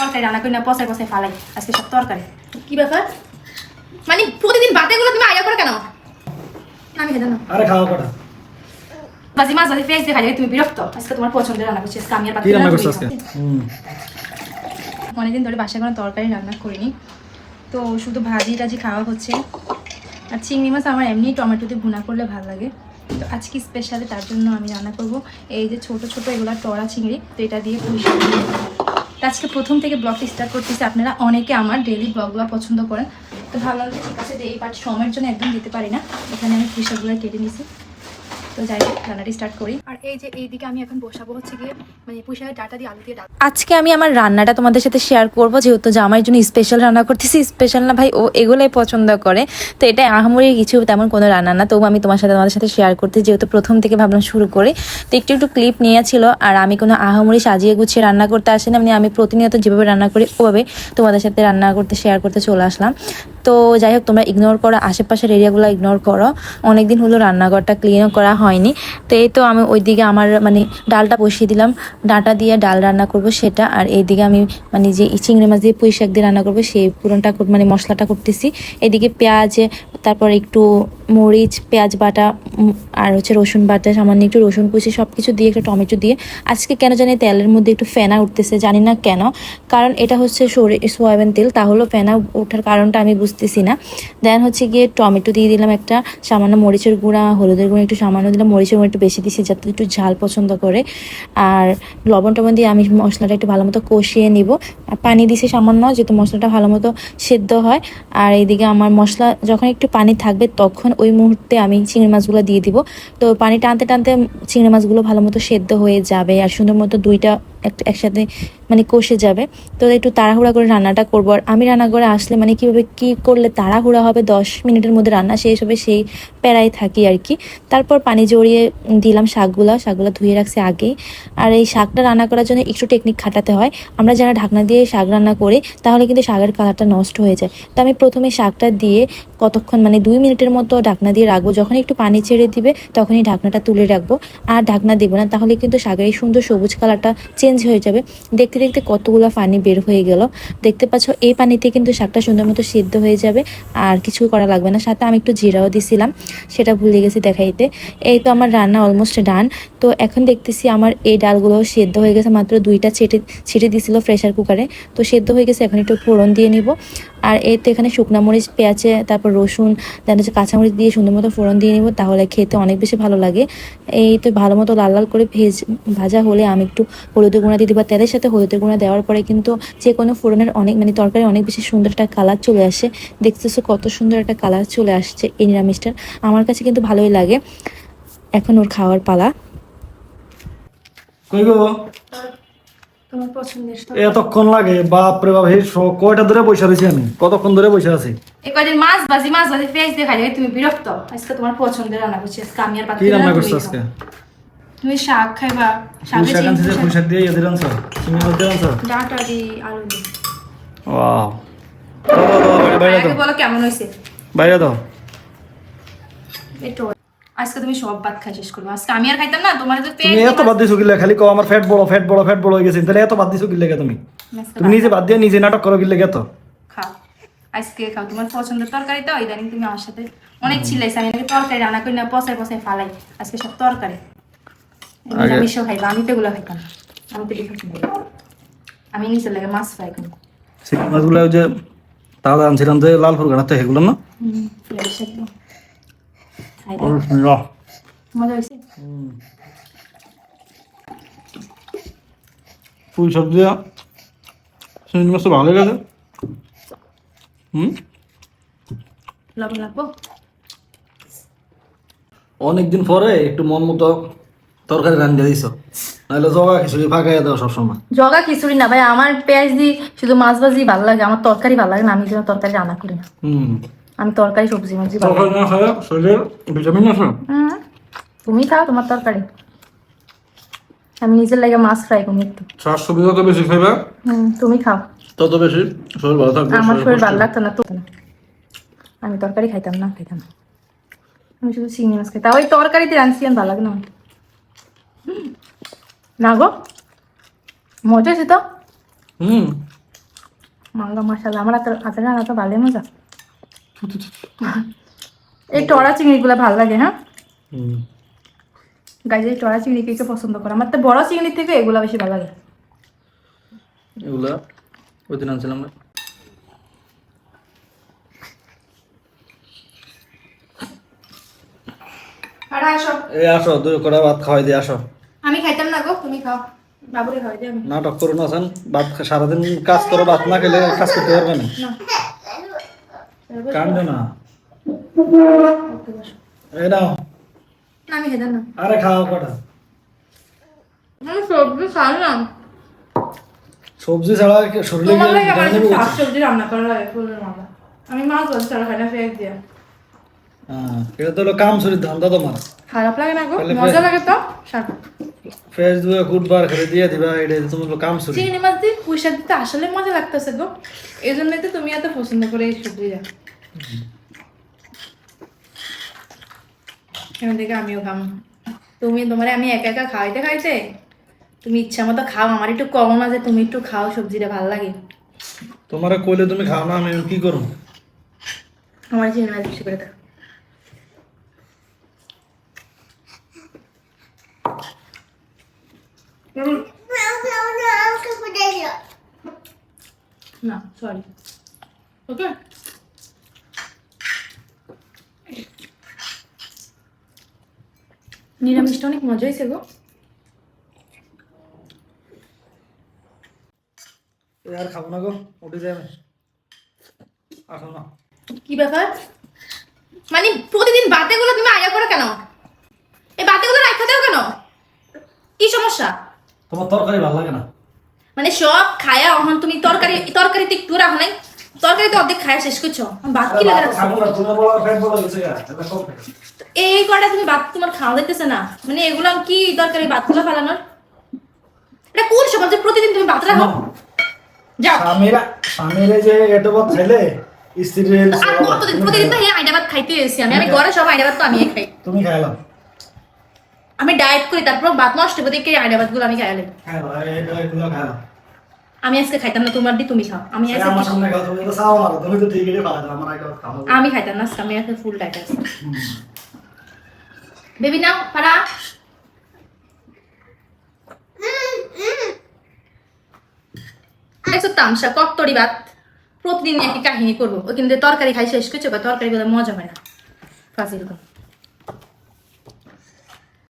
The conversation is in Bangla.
তরকারি রান্না করি না পচাই পচাই ফালাই। আজকে সব তরকারি। কি ব্যাপার? মানে প্রতিদিন বাতেগুলো তুমি আয়া করে কেন? আমি খেতে না। আরে খাওয়া কটা? বাজি মাছ বাজি তুমি বিরক্ত। আজকে তোমার পছন্দের রান্না করছি আজকে আমি আর রান্না রান্না আজকে? অনেকদিন ধরে বাসায় কোনো তরকারি রান্না করিনি। তো শুধু ভাজি টাজি খাওয়া হচ্ছে। আর চিংড়ি মাছ আমার এমনি টমেটো দিয়ে ভুনা করলে ভালো লাগে। তো আজকে স্পেশালি তার জন্য আমি রান্না করব। এই যে ছোট ছোট এগুলা টড়া চিংড়ি তো এটা দিয়ে তো আজকে প্রথম থেকে ব্লগটা স্টার্ট করতেছি। আপনারা অনেকে আমার ডেলি ব্লগগুলো পছন্দ করেন। তো ভাবলাম ঠিক আছে, যে এই পার্ট সময়ের জন্য একদম দিতে পারি না। এখানে আমি কৃষকগুলো কেটে নিয়েছি তো যাই হোক রান্নাটি স্টার্ট করি। আর এই যে এইদিকে আমি এখন বসাবো হচ্ছে গিয়ে মানে পুঁই ডাটা দিয়ে আলু দিয়ে ডাল। আজকে আমি আমার রান্নাটা তোমাদের সাথে শেয়ার করব যেহেতু জামাইয়ের জন্য স্পেশাল রান্না করতেছি স্পেশাল না ভাই ও এগুলোই পছন্দ করে। তো এটা আহামরি কিছু তেমন কোনো রান্না না তবু আমি তোমার সাথে তোমাদের সাথে শেয়ার করতে যেহেতু প্রথম থেকে ভাবলাম শুরু করে। তো একটু একটু ক্লিপ নিয়েছিল আর আমি কোনো আহামরি সাজিয়ে গুছিয়ে রান্না করতে আসি না মানে আমি প্রতিনিয়ত যেভাবে রান্না করি ওভাবে তোমাদের সাথে রান্না করতে শেয়ার করতে চলে আসলাম। তো যাই হোক, তোমরা ইগনোর করো, আশেপাশের এরিয়াগুলো ইগনোর করো। অনেকদিন হলো রান্নাঘরটা ক্লিনও করা হয়নি। তো এই তো আমি ওইদিকে আমার মানে ডালটা বসিয়ে দিলাম। ডাটা দিয়ে ডাল রান্না করব সেটা, আর এইদিকে আমি মানে যে চিংড়ি মাছ দিয়ে পুঁই শাক দিয়ে রান্না করব, সেই পুরনটা মানে মশলাটা করতেছি। এদিকে পেঁয়াজ, তারপর একটু মরিচ, পেঁয়াজ বাটা আর হচ্ছে রসুন বাটা, সামান্য একটু রসুন কুচি সব কিছু দিয়ে একটু টমেটো দিয়ে, আজকে কেন জানি তেলের মধ্যে একটু ফেনা উঠতেছে, জানি না কেন। কারণ এটা হচ্ছে সয়াবিন তেল, তাহলেও ফেনা ওঠার কারণটা আমি বুঝতেছি না। দেন হচ্ছে গিয়ে টমেটো দিয়ে দিলাম একটা সামান্য মরিচের গুঁড়া, হলুদের গুঁড়া, একটু সামান্য দিলাম, মরিচের গুঁড়া একটু বেশি দিছি যাতে একটু ঝাল পছন্দ করে। আর লবণ টবণ দিয়ে আমি মশলাটা একটু ভালো মতো কষিয়ে নিব। আর পানি দিছি সামান্য, যেহেতু মশলাটা ভালো মতো সেদ্ধ হয়। আর এইদিকে আমার মশলা যখন একটু পানি থাকবে তখন ওই মুহূর্তে আমি চিংড়ি মাছগুলো দিয়ে দিব। তো পানি টানতে টানতে চিংড়ি মাছগুলো ভালো মতো সেদ্ধ হয়ে যাবে। আর সুন্দর মতো দুইটা একসাথে মানে কষে যাবে। তো একটু তাড়াহুড়া করে রান্নাটা করব। আর আমি রান্না করে আসলে মানে কীভাবে কী করলে তাড়াহুড়া হবে, দশ মিনিটের মধ্যে রান্না শেষ হবে সেই প্যারায় থাকি আর কি। তারপর পানি জড়িয়ে দিলাম শাকগুলো। শাকগুলো ধুয়ে রাখছি আগেই আর এই শাকটা রান্না করার জন্য একটু টেকনিক খাটাতে হয়। আমরা যারা ঢাকনা দিয়ে শাক রান্না করি, তাহলে কিন্তু শাকের কালারটা নষ্ট হয়ে যায়। তো আমি প্রথমে শাকটা দিয়ে কতক্ষণ মানে দুই মিনিটের মতো ঢাকনা দিয়ে রাখব। যখন একটু পানি ছেড়ে দিবে, তখনই ঢাকনাটা তুলে রাখব। আর ঢাকনা দেবো না, তাহলে কিন্তু শাকের এই সুন্দর সবুজ কালারটা চেঞ্জ হয়ে যাবে। দেখতে দেখতে কতগুলো পানি বের হয়ে গেল। দেখতে পাচ্ছ, এই পানিতে কিন্তু শাকটা সুন্দর মতো সিদ্ধ হয়ে যাবে। আর কিছু করা লাগবে না। সাথে আমি একটু জিরাও দিছিলাম, সেটা ভুলে গেছি দেখাইতে। এই তো আমার রান্না অলমোস্ট ডান তো এখন দেখতেছি আমার এই ডালগুলো সেদ্ধ হয়ে গেছে, মাত্র দুইটা ছেটে ছেটে দিছিল প্রেশার কুকারে তো সেদ্ধ হয়ে গেছে, এখন একটু ফোড়ন দিয়ে নিব। আর এই তো এখানে শুকনো মরিচ, পেঁয়াজে, তারপর রসুন দেন হচ্ছে কাঁচামরিচ দিয়ে সুন্দর মতো ফোড়ন দিয়ে নিব, তাহলে খেতে অনেক বেশি ভালো লাগে। এই তো ভালো মতো লাল লাল করে ভেজ, ভাজা হলে আমি একটু হলুদের গুঁড়া দিয়ে দিব, আর তেলের সাথে হলুদের গুঁড়া দেওয়ার পরে কিন্তু যে কোনো ফোড়নের অনেক মানে তরকারি অনেক বেশি সুন্দর একটা কালার চলে আসে। দেখতেছো কত সুন্দর একটা কালার চলে আসছে এই নিরামিষটার। আমার কাছে কিন্তু ভালোই লাগে। এখন ওর খাওয়ার পালা। কই গো? তোমার পছন্দের এতক্ষণ লাগে বাপ রে বাপ হে কয়টা ধরে বসে রয়েছি আমি? কতক্ষণ ধরে বসে আছি? এই কয়দিন মাছ মাছ পেঁয়াজ দিয়ে তুমি বিরক্ত। আজকে তোমার পছন্দের রান্না করছি আজকে আমি আর বাকি কি রান্না করছ আজকে? তুমি শাক খাইবা শাকে শাক আনছি যে চিংড়ি পুঁই শাক দিয়ে ইয়ে দিলাম স্যার স্যার ডাটা দি আলু দি ওয়াও। বাইরে দাও। বলো কেমন হয়েছে? বাইরে দাও। একটু আজকে তুমি সব ভাত খাই শেষ করবে। আজকে আমি আর খাইতাম না তোমার তো তুমি এত বাদ দিছো কিলে খালি কও আমার ফ্যাট বড় ফ্যাট বড় ফ্যাট বড় হয়ে গেছে। তাহলে এত বাদ দিছো কিলে তুমি? তুমি নিজে বাদ দিয়ে নিজে নাটক করো কিলে তো। খাও। আজকে খাও। তোমার পছন্দের তরকারি তো ইদানিং তুমি আমার সাথে অনেক চিল্লাইছে। আমি নাকি তরকারি রান্না করি না পচাই পচাই ফালাই। আজকে সব তরকারি। আগে- নিরামিষও খাইবা আমি তো এগুলো খাইতাম আমি তো আমি নিজের লাগে মাছ ফ্রাই করি। মাছগুলো ওই যে তাহলে আনছিলাম যে লাল ফুরগানাতে সেগুলো না? মজা হয়েছে? শাক দিয়ে চিংড়ি মাছ ভালো গেছে হুম? লবণ লাগবো? অনেকদিন পরে একটু মন মতো তরকারি রান্না দিছ। নাহলে জগা খিচুড়ি ফাঁকাই দাও সবসময়। জগা খিচুড়ি না ভাই আমার পেঁয়াজ দি শুধু মাছ ভাজি ভালো লাগে আমার তরকারি ভালো লাগে না আমি যেন তরকারি রান্না করি না। হুম। আমি তরকারি সবজি ভালো তরকারি না খায় শরীরের ভিটামিন আছে? তুমি খাও তোমার তরকারি। আমি নিজের লাগে মাছ ফ্রাই করি একটু। শাক সবজি যত বেশি খাইবে তুমি খাও। তত বেশি শরীর ভালো থাকবে আমার শরীর ভালো লাগতো না তো। আমি তরকারি খাইতাম না খাইতাম আমি শুধু চিংড়ি মাছ খাইতাম। ওই তরকারিতে রাঁধছি আমার ভালো লাগে না না গো মজা আছে তো? হুম। মাঙ্গা মশালা আমার হাতের হাতের রান্না তো ভালোই মজা। এই টরা চিংড়িগুলো ভালো লাগে হ্যাঁ? গাইজ এই টরা চিংড়ি কে পছন্দ করে। আমার তো বড় চিংড়ি থেকে এগুলো বেশি ভালো লাগে। এগুলা ওই দিন আনছিলাম। না আসো। দুই কটা ভাত খাওয়াই দিয়ে আসো। আমি খাইতাম না গো তুমি খাও। বাবুরে খাওয়াই দিই আমি। নাটক করুন আছেন ভাত খা- সারাদিন কাজ করো ভাত না খেলে কাজ করতে পারবে না। কান্দে না। এই নাও। আমি খেতাম না। আরে খাও কটা। আমি সবজি সবজি ছাড়া শরীরে সবজি রান্না করা লাগে আমি মাছ ভাজি ছাড়া খাই না ফেক দিয়া। হ্যাঁ এটা তো হলো কাম শরীর ধান্দা তোমার। খারাপ লাগে না গো মজা লাগে তো শাক। ফ্রেশ দুয়ে গুডবার করে দিয়ে দিবা এটা তোমার হলো কাম শরীর। চিংড়ি মাছ দিয়ে পুঁই শাক দিতে আসলে মজা লাগতেছে গো। এই জন্যই তো তুমি এত পছন্দ করে এই সবজিটা। এখান থেকে আমিও খাম। তুমি তোমার আমি একা একা খাইতে খাইতে তুমি ইচ্ছা মতো খাও আমার একটু কম না যে তুমি একটু খাও সবজিটা ভালো লাগে। তোমারে কইলে তুমি খাও না আমি কি করব? আমার চিংড়ি মাছ বেশি করে দাও। না সরি ওকে নিরামিষটা অনেক মজা হয়েছে গো আর খাব না গো উঠে যাবে। আসো না। কি ব্যাপার? মানে প্রতিদিন বাতেগুলো তুমি আয়া করো কেন? এই বাতেগুলো রাখা দাও কেন? কি সমস্যা? তোমার তরকারি ভালো লাগে না? মানে সব খায়া অহন তুমি তরকারি তরকারিতে একটু রাখো নাই। তরকারি তো অর্ধেক খায়া শেষ করছ ভাত কি লাগে খাই। এই কটা তুমি ভাত তোমার খাওয়া যাইতেছে না। মানে এগুলো কি দরকারি ভাতগুলো ফেলানোর? এটা কোন সমাজ প্রতিদিন তুমি ভাত রাখো যাও। স্বামীরা স্বামীরা যে ভাত খাইলে স্ত্রীর আর কতদিন প্রতিদিন তো আইডা ভাত খাইতে এসেছি আমি। আমি ঘরে সব আইডা ভাত তো আমি খাই। তুমি খাইলাম আমি ডায়েট করি তারপর ভাত নষ্ট করে আইডা ভাতগুলো আমি খাইলাম এগুলো খাইলাম আমি আজকে খাইতাম না তোমার দিয়ে তুমি খাও। আমি আজকে আমার সামনে খাও তুমি তো চাও মারো তুমি তো ঠিকই খাওয়া আমার আগে খাও আমি খাইতাম না আমি আজকে ফুল ডায়েট আছে। বেবি নাও পারা। দেখছ তামসা কত্তরি ভাত। প্রতিদিন একই কাহিনী করব। ওই কিন্তু তরকারি খাই শেষ করছ বা তরকারি বলে মজা হয় না। ফাজিল